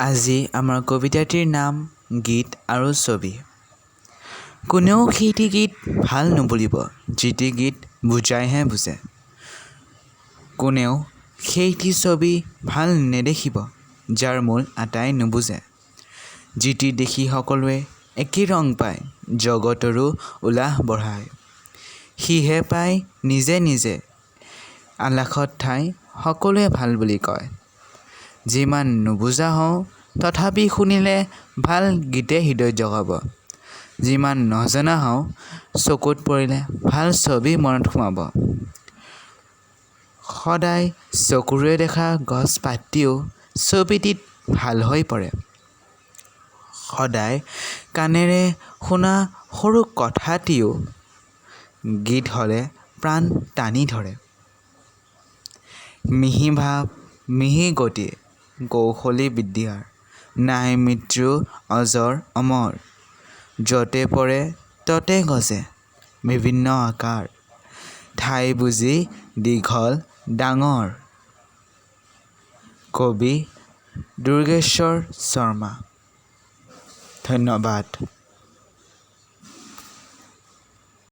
আজি আমাৰ কবিতাটিৰ নাম, গীত আৰু ছবি। কোনেও সেইটি গীত ভালো নুবুলিব, যিটি গীত বুজাইহে বুজে। কোনেও সেইটি ছবি ভালো নেদেখিব, যাৰ মূল আটাই নুবুজে। যিটি দেখি সকলোৱে একে ৰং পায়, জগতৰো উলাহ বঢ়ায়। সিহে পায় নিজে নিজে, আলাসত ঠাই সকলোৱে ভালো বুলি কয়। যিমান নুবুজা হওঁ তথাপি শুনিলে ভাল গীতে হৃদয় জগাব। যিমান নজনা হওঁ চকুত পৰিলে ভাল ছবি মনত সোমাব। সদায় চকুৰে দেখা গছ পাতিও ছবিটিত ভাল হৈ পৰে। সদায় কাণেৰে শুনা সৰু কথাটিও গীত হ'লে প্ৰাণ টানি ধৰে। মিহি ভাৱ মিহি গতি কৌশলী বিদ্যাৰ। নাই মৃত্যু অজৰ অমৰ। য'তে পৰে ত'তে গজে বিভিন্ন আকাৰ। ঠাই বুজি দীঘল ডাঙৰ। কবি দুৰ্গেশ্বৰ শৰ্মা। ধন্যবাদ।